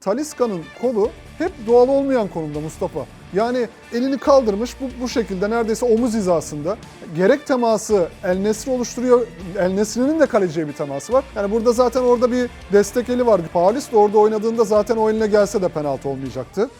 Taliska'nın kolu hep doğal olmayan konumda Mustafa. Yani elini kaldırmış bu, bu şekilde neredeyse omuz hizasında. Gerek teması El Nesri oluşturuyor. El Nesri'nin de kaleciye bir teması var. Yani burada zaten orada bir destek eli var. Paulista orada oynadığında zaten o eline gelse de penaltı olmayacaktı.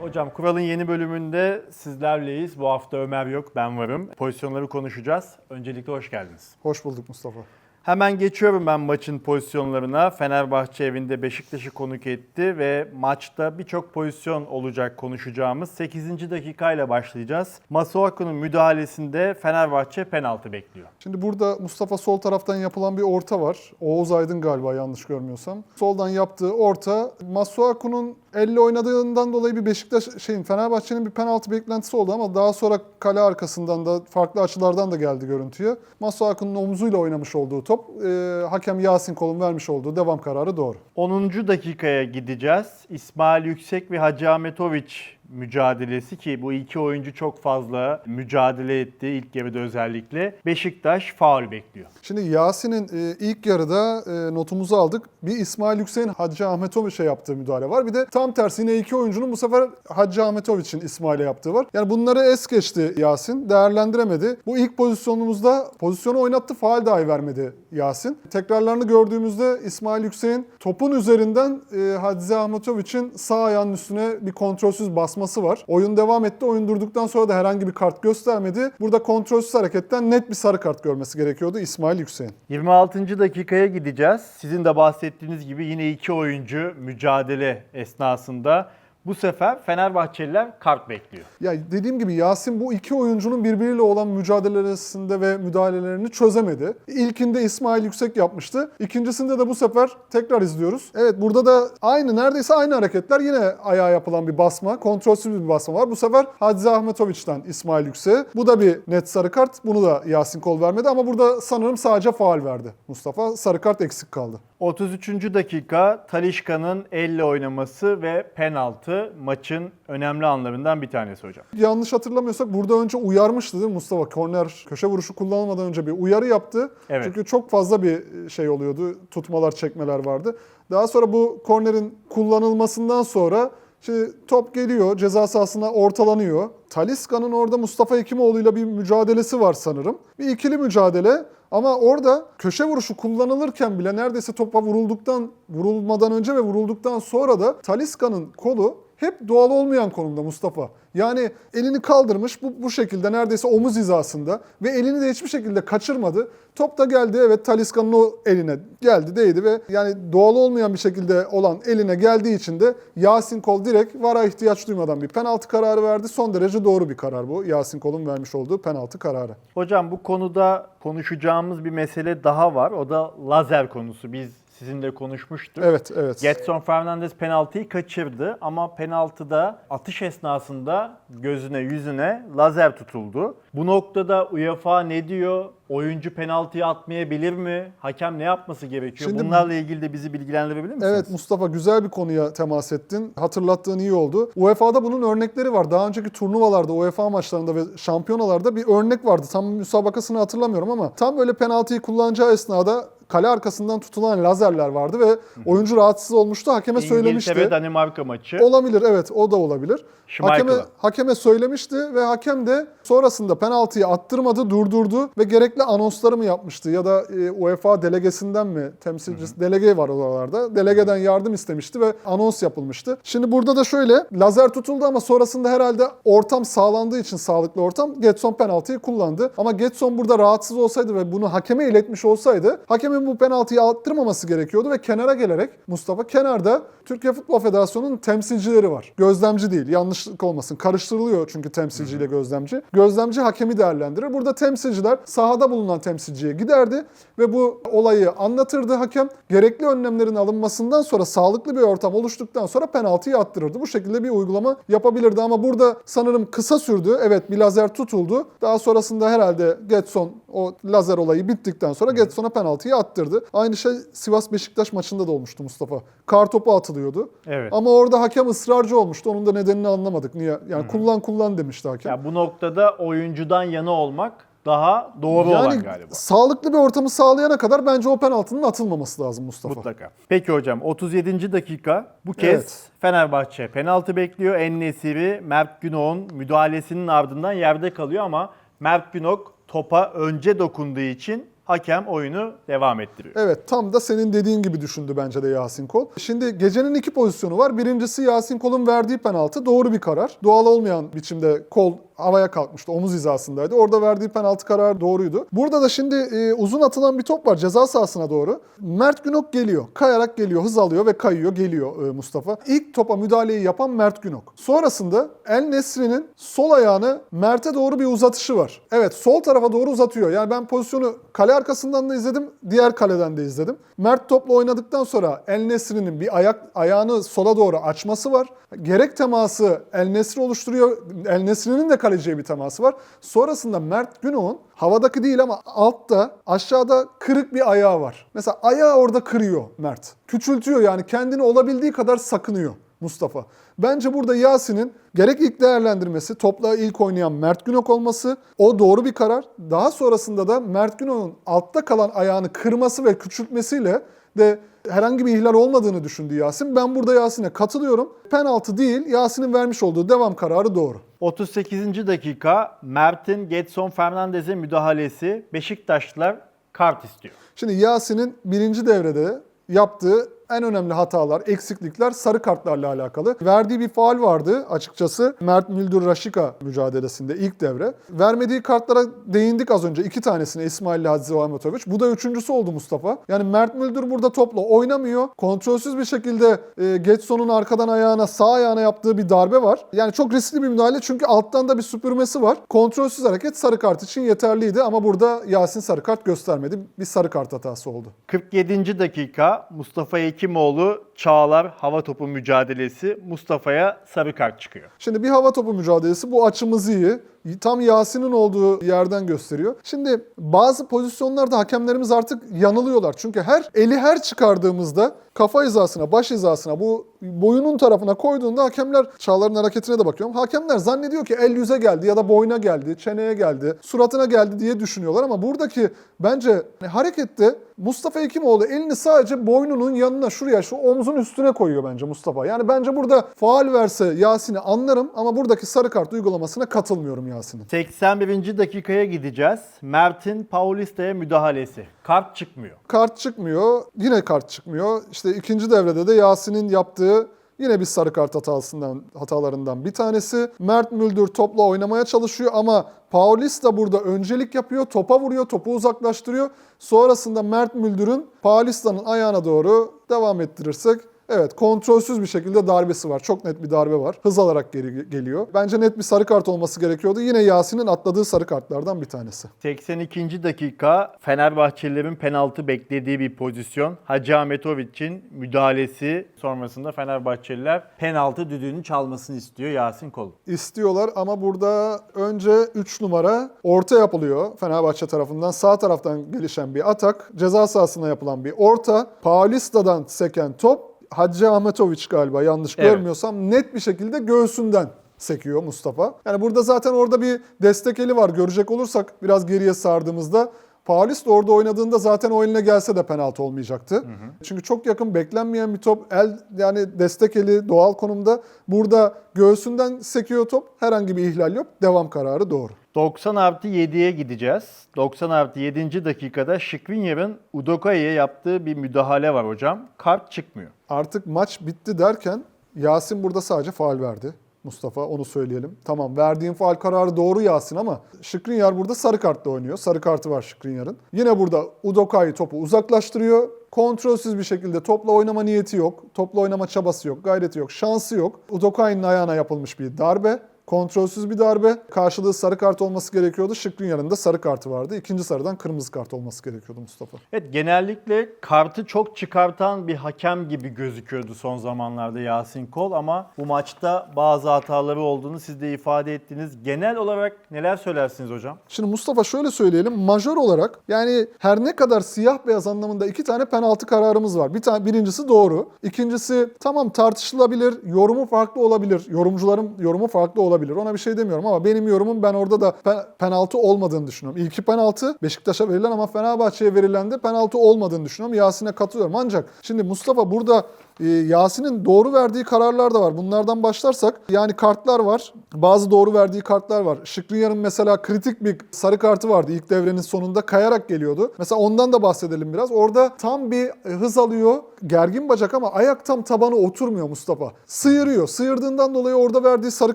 Hocam kuralın yeni bölümünde sizlerleyiz. Bu hafta Ömer yok, ben varım. Pozisyonları konuşacağız. Öncelikle hoş geldiniz. Hoş bulduk Mustafa. Hemen geçiyorum ben maçın pozisyonlarına. Fenerbahçe evinde Beşiktaş'ı konuk etti ve maçta birçok pozisyon olacak konuşacağımız. 8. dakikayla başlayacağız. Masuaku'nun müdahalesinde Fenerbahçe penaltı bekliyor. Şimdi burada Mustafa sol taraftan yapılan bir orta var. Oğuz Aydın galiba yanlış görmüyorsam. Soldan yaptığı orta Masuaku'nun elle oynadığından dolayı bir Beşiktaş şeyin Fenerbahçe'nin bir penaltı beklentisi oldu ama daha sonra kale arkasından da farklı açılardan da geldi görüntüye. Masuaku'nun omzuyla oynamış olduğu top e, hakem Yasin Kol'un vermiş olduğu devam kararı doğru. 10. dakikaya gideceğiz. İsmail Yüksek ve Hacı Ahmetoviç mücadelesi ki bu iki oyuncu çok fazla mücadele etti ilk yarıda özellikle. Beşiktaş faul bekliyor. Şimdi Yasin'in e, ilk yarıda e, notumuzu aldık. Bir İsmail Yüksek'in Hacı Ahmetoviç'e yaptığı müdahale var. Bir de tam tersi yine iki oyuncunun bu sefer Hacı Ahmetoviç'in İsmail'e yaptığı var. Yani bunları es geçti Yasin. Değerlendiremedi. Bu ilk pozisyonumuzda pozisyonu oynattı. Faal dahi vermedi Yasin. Tekrarlarını gördüğümüzde İsmail Yüksek'in topun üzerinden e, Hacı Ahmetoviç'in sağ ayağının üstüne bir kontrolsüz basması var. Oyun devam etti. Oyun durduktan sonra da herhangi bir kart göstermedi. Burada kontrolsüz hareketten net bir sarı kart görmesi gerekiyordu İsmail Yüksek'in. 26. dakikaya gideceğiz. Sizin de bahsettiğiniz gibi yine iki oyuncu mücadele esnasında bu sefer Fenerbahçeliler kart bekliyor. Ya dediğim gibi Yasin bu iki oyuncunun birbiriyle olan mücadelesinde ve müdahalelerini çözemedi. İlkinde İsmail Yüksek yapmıştı. İkincisinde de bu sefer tekrar izliyoruz. Evet burada da aynı neredeyse aynı hareketler yine ayağa yapılan bir basma. Kontrolsüz bir basma var. Bu sefer Hadzi Ahmetoviç'ten İsmail Yüksek'e. Bu da bir net sarı kart. Bunu da Yasin Kol vermedi ama burada sanırım sadece faal verdi Mustafa. Sarı kart eksik kaldı. 33. dakika Talişka'nın elle oynaması ve penaltı maçın önemli anlarından bir tanesi hocam. Yanlış hatırlamıyorsak burada önce uyarmıştı değil mi Mustafa? Korner köşe vuruşu kullanılmadan önce bir uyarı yaptı. Evet. Çünkü çok fazla bir şey oluyordu. Tutmalar, çekmeler vardı. Daha sonra bu kornerin kullanılmasından sonra Şimdi top geliyor, ceza sahasına ortalanıyor. Taliska'nın orada Mustafa Hekimoğlu'yla bir mücadelesi var sanırım. Bir ikili mücadele ama orada köşe vuruşu kullanılırken bile neredeyse topa vurulduktan, vurulmadan önce ve vurulduktan sonra da Taliska'nın kolu hep doğal olmayan konumda Mustafa. Yani elini kaldırmış bu, bu şekilde neredeyse omuz hizasında ve elini de hiçbir şekilde kaçırmadı. Top da geldi evet Taliska'nın o eline geldi değdi ve yani doğal olmayan bir şekilde olan eline geldiği için de Yasin Kol direkt VAR'a ihtiyaç duymadan bir penaltı kararı verdi. Son derece doğru bir karar bu. Yasin Kol'un vermiş olduğu penaltı kararı. Hocam bu konuda konuşacağımız bir mesele daha var. O da lazer konusu. Biz sizinle konuşmuştuk. Evet, evet. Getson Fernandes penaltıyı kaçırdı ama penaltıda atış esnasında gözüne yüzüne lazer tutuldu. Bu noktada UEFA ne diyor? Oyuncu penaltıyı atmayabilir mi? Hakem ne yapması gerekiyor? Şimdi- Bunlarla ilgili de bizi bilgilendirebilir misiniz? Evet Mustafa güzel bir konuya temas ettin. Hatırlattığın iyi oldu. UEFA'da bunun örnekleri var. Daha önceki turnuvalarda, UEFA maçlarında ve şampiyonalarda bir örnek vardı. Tam müsabakasını hatırlamıyorum ama tam böyle penaltıyı kullanacağı esnada kale arkasından tutulan lazerler vardı ve oyuncu rahatsız olmuştu. Hakeme söylemişti. İngiltere Danimarka maçı. Olabilir evet o da olabilir. Hakeme, hakeme söylemişti ve hakem de sonrasında penaltıyı attırmadı, durdurdu ve gerekli anonsları mı yapmıştı ya da e, UEFA delegesinden mi temsilcisi delege var oralarda. Delegeden yardım istemişti ve anons yapılmıştı. Şimdi burada da şöyle lazer tutuldu ama sonrasında herhalde ortam sağlandığı için sağlıklı ortam Getson penaltıyı kullandı. Ama Getson burada rahatsız olsaydı ve bunu hakeme iletmiş olsaydı hakemin bu penaltıyı attırmaması gerekiyordu ve kenara gelerek Mustafa kenarda Türkiye Futbol Federasyonu'nun temsilcileri var. Gözlemci değil. Yanlışlık olmasın. Karıştırılıyor çünkü temsilci ile gözlemci. Gözlemci hakemi değerlendirir. Burada temsilciler sahada bulunan temsilciye giderdi ve bu olayı anlatırdı hakem. Gerekli önlemlerin alınmasından sonra sağlıklı bir ortam oluştuktan sonra penaltıyı attırırdı. Bu şekilde bir uygulama yapabilirdi ama burada sanırım kısa sürdü. Evet bir lazer tutuldu. Daha sonrasında herhalde Getson o lazer olayı bittikten sonra Getson'a penaltıyı attırdı. Aynı şey Sivas Beşiktaş maçında da olmuştu Mustafa. Kar topu atılıyordu. Evet. Ama orada hakem ısrarcı olmuştu. Onun da nedenini anlamadık. Niye? Yani kullan kullan demişti hakem. Ya bu noktada oyuncudan yana olmak daha doğru olan yani galiba. sağlıklı bir ortamı sağlayana kadar bence o penaltının atılmaması lazım Mustafa. Mutlaka. Peki hocam 37. dakika bu kez Evet. Fenerbahçe penaltı bekliyor. En-Nesyri Mert Günok'un müdahalesinin ardından yerde kalıyor ama Mert Günok topa önce dokunduğu için hakem oyunu devam ettiriyor. Evet tam da senin dediğin gibi düşündü bence de Yasin Kol. Şimdi gecenin iki pozisyonu var. Birincisi Yasin Kol'un verdiği penaltı doğru bir karar. Doğal olmayan biçimde kol havaya kalkmıştı. Omuz hizasındaydı. Orada verdiği penaltı kararı doğruydu. Burada da şimdi e, uzun atılan bir top var ceza sahasına doğru. Mert Günok geliyor. Kayarak geliyor. Hız alıyor ve kayıyor. Geliyor e, Mustafa. İlk topa müdahaleyi yapan Mert Günok. Sonrasında El Nesri'nin sol ayağını Mert'e doğru bir uzatışı var. Evet sol tarafa doğru uzatıyor. Yani ben pozisyonu kale arkasından da izledim. Diğer kaleden de izledim. Mert topla oynadıktan sonra El Nesri'nin bir ayak ayağını sola doğru açması var. Gerek teması El Nesri oluşturuyor. El Nesri'nin de kaleciye bir teması var. Sonrasında Mert Günok'un havadaki değil ama altta aşağıda kırık bir ayağı var. Mesela ayağı orada kırıyor Mert. Küçültüyor yani kendini olabildiği kadar sakınıyor. Mustafa. Bence burada Yasin'in gerek ilk değerlendirmesi, topla ilk oynayan Mert Günok olması o doğru bir karar. Daha sonrasında da Mert Günok'un altta kalan ayağını kırması ve küçültmesiyle de herhangi bir ihlal olmadığını düşündü Yasin. Ben burada Yasin'e katılıyorum. Penaltı değil, Yasin'in vermiş olduğu devam kararı doğru. 38. dakika Mert'in Getson Fernandez'e müdahalesi Beşiktaşlılar kart istiyor. Şimdi Yasin'in birinci devrede yaptığı en önemli hatalar, eksiklikler sarı kartlarla alakalı. Verdiği bir faal vardı açıkçası Mert Müldür Raşika mücadelesinde ilk devre. Vermediği kartlara değindik az önce. iki tanesine İsmail Hadzi Ahmetoviç. Bu da üçüncüsü oldu Mustafa. Yani Mert Müldür burada topla oynamıyor. Kontrolsüz bir şekilde e, Getson'un arkadan ayağına, sağ ayağına yaptığı bir darbe var. Yani çok riskli bir müdahale çünkü alttan da bir süpürmesi var. Kontrolsüz hareket sarı kart için yeterliydi ama burada Yasin sarı kart göstermedi. Bir sarı kart hatası oldu. 47. dakika Mustafa Hekimoğlu Çağlar hava topu mücadelesi Mustafa'ya sarı kart çıkıyor. Şimdi bir hava topu mücadelesi bu açımız iyi. Tam Yasin'in olduğu yerden gösteriyor. Şimdi bazı pozisyonlarda hakemlerimiz artık yanılıyorlar. Çünkü her eli her çıkardığımızda kafa hizasına, baş hizasına, bu boyunun tarafına koyduğunda hakemler Çağlar'ın hareketine de bakıyorum. Hakemler zannediyor ki el yüze geldi ya da boyuna geldi, çeneye geldi, suratına geldi diye düşünüyorlar ama buradaki bence harekette Mustafa Hekimoğlu elini sadece boynunun yanına şuraya şu omzun üstüne koyuyor bence Mustafa. Yani bence burada faal verse Yasin'i anlarım ama buradaki sarı kart uygulamasına katılmıyorum Yasin'in. 81. dakikaya gideceğiz. Mert'in Paulista'ya müdahalesi. Kart çıkmıyor. Kart çıkmıyor. Yine kart çıkmıyor. İşte ikinci devrede de Yasin'in yaptığı yine bir sarı kart hatasından hatalarından bir tanesi. Mert Müldür topla oynamaya çalışıyor ama Paulista burada öncelik yapıyor. Topa vuruyor, topu uzaklaştırıyor. Sonrasında Mert Müldür'ün Paulista'nın ayağına doğru devam ettirirsek Evet kontrolsüz bir şekilde darbesi var. Çok net bir darbe var. Hız alarak geri geliyor. Bence net bir sarı kart olması gerekiyordu. Yine Yasin'in atladığı sarı kartlardan bir tanesi. 82. dakika Fenerbahçelilerin penaltı beklediği bir pozisyon. Hacı Ahmetoviç'in müdahalesi sonrasında Fenerbahçeliler penaltı düdüğünü çalmasını istiyor Yasin Kol. istiyorlar ama burada önce 3 numara orta yapılıyor Fenerbahçe tarafından. Sağ taraftan gelişen bir atak, ceza sahasına yapılan bir orta, Paulista'dan seken top Hacı Ahmetoviç galiba yanlış Evet. görmüyorsam net bir şekilde göğsünden sekiyor Mustafa. Yani burada zaten orada bir destek eli var görecek olursak biraz geriye sardığımızda Paulista orada oynadığında zaten o eline gelse de penaltı olmayacaktı. Çünkü çok yakın beklenmeyen bir top. El yani destek eli doğal konumda. Burada göğsünden sekiyor top. Herhangi bir ihlal yok. Devam kararı doğru. 90 artı 7'ye gideceğiz. 90 artı 7. dakikada Şikrinyar'ın Udokai'ye yaptığı bir müdahale var hocam. Kart çıkmıyor. Artık maç bitti derken Yasin burada sadece faal verdi. Mustafa onu söyleyelim. Tamam verdiğin faal kararı doğru Yasin ama Şikrinyar burada sarı kartla oynuyor. Sarı kartı var Şikrinyar'ın. Yine burada Udokai topu uzaklaştırıyor. Kontrolsüz bir şekilde topla oynama niyeti yok. Topla oynama çabası yok, gayreti yok, şansı yok. Udokai'nin ayağına yapılmış bir darbe. Kontrolsüz bir darbe. Karşılığı sarı kart olması gerekiyordu. Şikrinyar'ın da sarı kartı vardı. İkinci sarıdan kırmızı kart olması gerekiyordu Mustafa. Evet genellikle kartı çok çıkartan bir hakem gibi gözüküyordu son zamanlarda Yasin Kol ama bu maçta bazı hataları olduğunu siz de ifade ettiniz. Genel olarak neler söylersiniz hocam? Şimdi Mustafa şöyle söyleyelim. Majör olarak yani her ne kadar siyah beyaz anlamında iki tane penaltı kararımız var. Bir tane birincisi doğru. İkincisi tamam tartışılabilir. Yorumu farklı olabilir. Yorumcuların yorumu farklı olabilir. Olabilir. Ona bir şey demiyorum ama benim yorumum ben orada da pe- penaltı olmadığını düşünüyorum. İlki penaltı Beşiktaş'a verilen ama Fenerbahçe'ye verilen de penaltı olmadığını düşünüyorum. Yasin'e katılıyorum. Ancak şimdi Mustafa burada Yasin'in doğru verdiği kararlar da var. Bunlardan başlarsak yani kartlar var. Bazı doğru verdiği kartlar var. Şikrinyar'ın mesela kritik bir sarı kartı vardı ilk devrenin sonunda kayarak geliyordu. Mesela ondan da bahsedelim biraz. Orada tam bir hız alıyor. Gergin bacak ama ayak tam tabana oturmuyor Mustafa. Sıyırıyor. Sıyırdığından dolayı orada verdiği sarı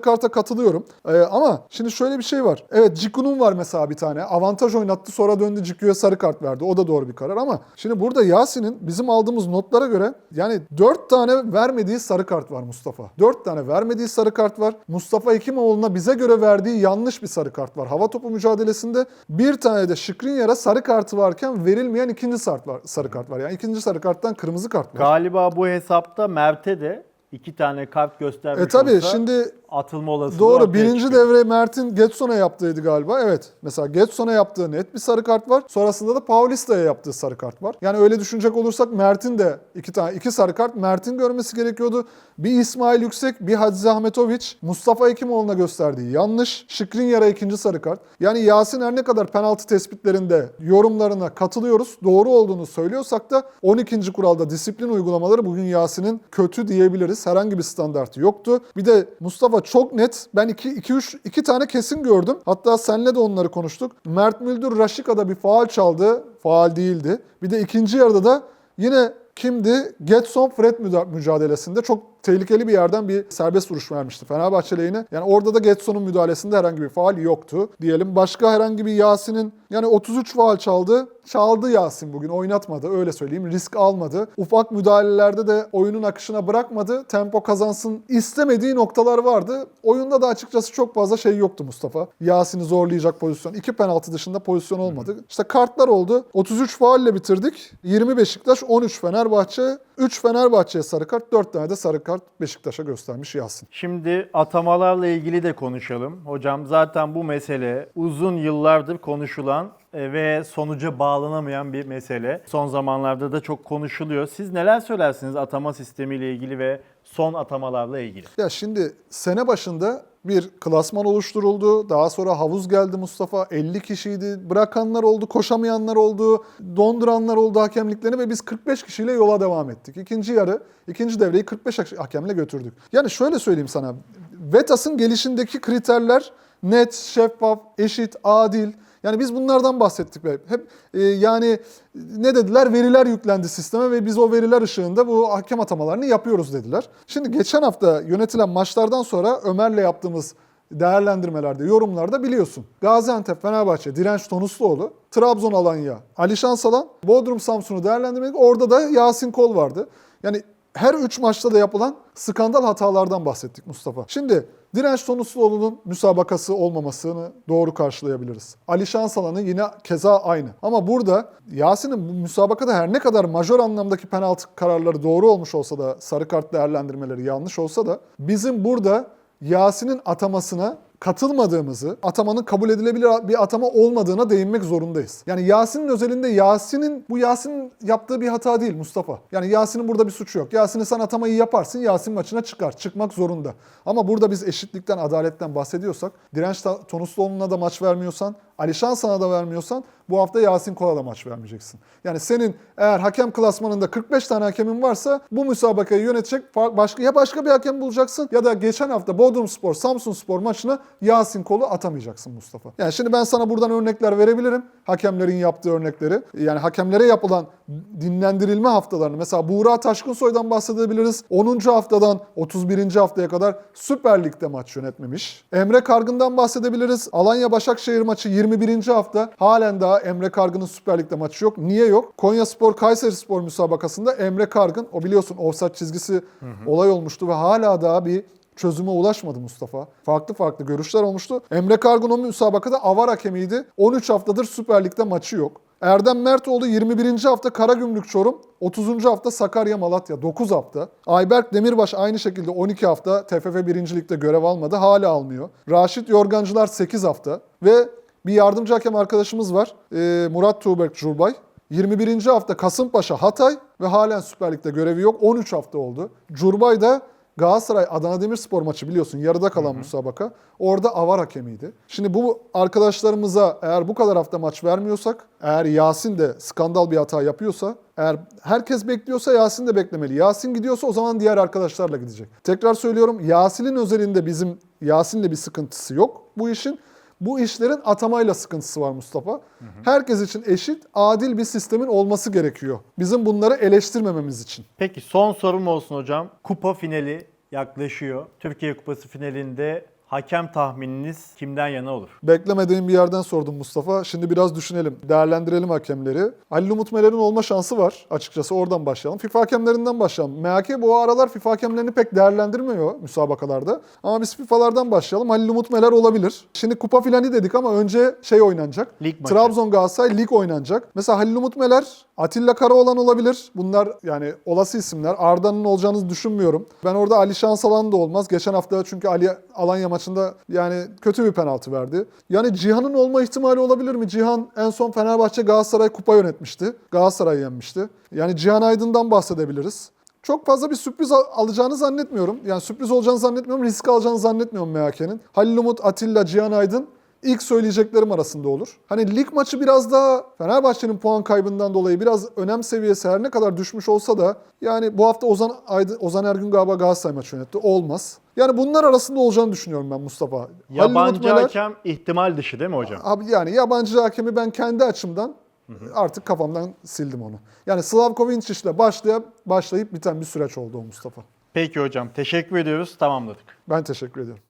karta katılıyorum. E, ama şimdi şöyle bir şey var. Evet Ciku'nun var mesela bir tane. Avantaj oynattı sonra döndü Ciku'ya sarı kart verdi. O da doğru bir karar ama şimdi burada Yasin'in bizim aldığımız notlara göre yani 4 tane vermediği sarı kart var Mustafa. 4 tane vermediği sarı kart var. Mustafa Hekimoğlu'na bize göre verdiği yanlış bir sarı kart var. Hava topu mücadelesinde bir tane de Şikrinyar'a sarı kartı varken verilmeyen ikinci sarı, var, sarı kart var. Yani ikinci sarı karttan kırmızı kart var. Galiba bu hesapta Mert'e de iki tane kart göstermiş E tabi olsa şimdi atılma olasılığı Doğru. Birinci çıkıyor. devre Mert'in Getson'a yaptığıydı galiba. Evet. Mesela Getson'a yaptığı net bir sarı kart var. Sonrasında da Paulista'ya yaptığı sarı kart var. Yani öyle düşünecek olursak Mert'in de iki tane iki sarı kart Mert'in görmesi gerekiyordu. Bir İsmail Yüksek, bir Hadzi Ahmetoviç, Mustafa Ekimoğlu'na gösterdiği yanlış. Şikrinyar'a ikinci sarı kart. Yani Yasin her ne kadar penaltı tespitlerinde yorumlarına katılıyoruz. Doğru olduğunu söylüyorsak da 12. kuralda disiplin uygulamaları bugün Yasin'in kötü diyebiliriz. Herhangi bir standartı yoktu. Bir de Mustafa çok net. Ben 2 2 3 2 tane kesin gördüm. Hatta senle de onları konuştuk. Mert Müldür Raşika'da bir faal çaldı. Faal değildi. Bir de ikinci yarıda da yine kimdi? Getson Fred mücadelesinde çok tehlikeli bir yerden bir serbest vuruş vermişti Fenerbahçe lehine. Yani orada da Getson'un müdahalesinde herhangi bir faal yoktu diyelim. Başka herhangi bir Yasin'in yani 33 faal çaldı. Çaldı Yasin bugün oynatmadı öyle söyleyeyim. Risk almadı. Ufak müdahalelerde de oyunun akışına bırakmadı. Tempo kazansın istemediği noktalar vardı. Oyunda da açıkçası çok fazla şey yoktu Mustafa. Yasin'i zorlayacak pozisyon. İki penaltı dışında pozisyon olmadı. İşte kartlar oldu. 33 faulle bitirdik. 20 Beşiktaş, 13 Fenerbahçe. 3 Fenerbahçe'ye sarı kart, 4 tane de sarı kart Beşiktaş'a göstermiş Yasin. Şimdi atamalarla ilgili de konuşalım. Hocam zaten bu mesele uzun yıllardır konuşulan e, ve sonuca bağlanamayan bir mesele. Son zamanlarda da çok konuşuluyor. Siz neler söylersiniz atama sistemiyle ilgili ve son atamalarla ilgili? Ya şimdi sene başında bir klasman oluşturuldu. Daha sonra havuz geldi Mustafa. 50 kişiydi. Bırakanlar oldu, koşamayanlar oldu, donduranlar oldu hakemliklerini ve biz 45 kişiyle yola devam ettik. İkinci yarı, ikinci devreyi 45 hakemle götürdük. Yani şöyle söyleyeyim sana. Vetas'ın gelişindeki kriterler net, şeffaf, eşit, adil. Yani biz bunlardan bahsettik hep. Hep e, yani ne dediler? Veriler yüklendi sisteme ve biz o veriler ışığında bu hakem atamalarını yapıyoruz dediler. Şimdi geçen hafta yönetilen maçlardan sonra Ömer'le yaptığımız değerlendirmelerde, yorumlarda biliyorsun. Gaziantep, Fenerbahçe, Direnç Tonusluoğlu, Trabzon Alanya, Alişan Salan, Bodrum Samsun'u değerlendirmedik. Orada da Yasin Kol vardı. Yani her üç maçta da yapılan skandal hatalardan bahsettik Mustafa. Şimdi Direnç Tonusluoğlu'nun müsabakası olmamasını doğru karşılayabiliriz. Ali Şansalan'ın yine keza aynı. Ama burada Yasin'in bu müsabakada her ne kadar majör anlamdaki penaltı kararları doğru olmuş olsa da sarı kart değerlendirmeleri yanlış olsa da bizim burada Yasin'in atamasına katılmadığımızı, atamanın kabul edilebilir bir atama olmadığına değinmek zorundayız. Yani Yasin'in özelinde Yasin'in, bu Yasin'in yaptığı bir hata değil Mustafa. Yani Yasin'in burada bir suçu yok. Yasin'in sen atamayı yaparsın, Yasin maçına çıkar. Çıkmak zorunda. Ama burada biz eşitlikten, adaletten bahsediyorsak, Direnç Tonusluoğlu'na da maç vermiyorsan, Alişan sana da vermiyorsan bu hafta Yasin Kol'a da maç vermeyeceksin. Yani senin eğer hakem klasmanında 45 tane hakemin varsa bu müsabakayı yönetecek başka ya başka bir hakem bulacaksın ya da geçen hafta Bodrum Spor, Samsun Spor maçına Yasin Kol'u atamayacaksın Mustafa. Yani şimdi ben sana buradan örnekler verebilirim. Hakemlerin yaptığı örnekleri. Yani hakemlere yapılan dinlendirilme haftalarını mesela Buğra Taşkınsoy'dan bahsedebiliriz. 10. haftadan 31. haftaya kadar Süper Lig'de maç yönetmemiş. Emre Kargın'dan bahsedebiliriz. Alanya Başakşehir maçı 21. hafta. Halen daha Emre Kargın'ın Süper Lig'de maçı yok. Niye yok? Konya Spor Kayseri Spor müsabakasında Emre Kargın, o biliyorsun offside çizgisi olay olmuştu ve hala daha bir çözüme ulaşmadı Mustafa. Farklı farklı görüşler olmuştu. Emre Kargun o müsabakada avar hakemiydi. 13 haftadır Süper Lig'de maçı yok. Erdem Mertoğlu 21. hafta Karagümrük Çorum, 30. hafta Sakarya Malatya 9 hafta. Ayberk Demirbaş aynı şekilde 12 hafta TFF 1. Lig'de görev almadı. Hala almıyor. Raşit Yorgancılar 8 hafta ve bir yardımcı hakem arkadaşımız var. Ee, Murat Tuğberk Curbay. 21. hafta Kasımpaşa Hatay ve halen Süper Lig'de görevi yok. 13 hafta oldu. Curbay da Galatasaray Adana Demirspor maçı biliyorsun yarıda kalan müsabaka. Orada avar hakemiydi. Şimdi bu arkadaşlarımıza eğer bu kadar hafta maç vermiyorsak, eğer Yasin de skandal bir hata yapıyorsa, eğer herkes bekliyorsa Yasin de beklemeli. Yasin gidiyorsa o zaman diğer arkadaşlarla gidecek. Tekrar söylüyorum Yasin'in özelinde bizim Yasin'le bir sıkıntısı yok bu işin. Bu işlerin atamayla sıkıntısı var Mustafa. Herkes için eşit, adil bir sistemin olması gerekiyor. Bizim bunları eleştirmememiz için. Peki son sorum olsun hocam. Kupa finali yaklaşıyor. Türkiye Kupası finalinde hakem tahmininiz kimden yana olur? Beklemediğim bir yerden sordum Mustafa. Şimdi biraz düşünelim. Değerlendirelim hakemleri. Halil Umut Meler'in olma şansı var. Açıkçası oradan başlayalım. FIFA hakemlerinden başlayalım. MHK bu aralar FIFA hakemlerini pek değerlendirmiyor müsabakalarda. Ama biz FIFA'lardan başlayalım. Halil Umut Meler olabilir. Şimdi kupa filanı dedik ama önce şey oynanacak. Lig maçı. Trabzon Galatasaray lig oynanacak. Mesela Halil Umut Meler, Atilla Karaoğlan olabilir. Bunlar yani olası isimler. Arda'nın olacağını düşünmüyorum. Ben orada Ali Şansalan da olmaz. Geçen hafta çünkü Ali Alanya maçında yani kötü bir penaltı verdi. Yani Cihan'ın olma ihtimali olabilir mi? Cihan en son Fenerbahçe Galatasaray kupa yönetmişti. Galatasaray yenmişti. Yani Cihan Aydın'dan bahsedebiliriz. Çok fazla bir sürpriz al- alacağını zannetmiyorum. Yani sürpriz olacağını zannetmiyorum. Risk alacağını zannetmiyorum MHK'nin. Halil Umut, Atilla, Cihan Aydın ilk söyleyeceklerim arasında olur. Hani lig maçı biraz daha Fenerbahçe'nin puan kaybından dolayı biraz önem seviyesi her ne kadar düşmüş olsa da yani bu hafta Ozan Aydın, Ozan Ergün galiba Galatasaray maçı yönetti. Olmaz. Yani bunlar arasında olacağını düşünüyorum ben Mustafa. Halil Yabancı Meler- hakem ihtimal dışı değil mi hocam? Abi yani yabancı hakemi ben kendi açımdan artık kafamdan sildim onu. Yani Slavko Vincic'le başlayıp, başlayıp biten bir süreç oldu o Mustafa. Peki hocam teşekkür ediyoruz tamamladık. Ben teşekkür ediyorum.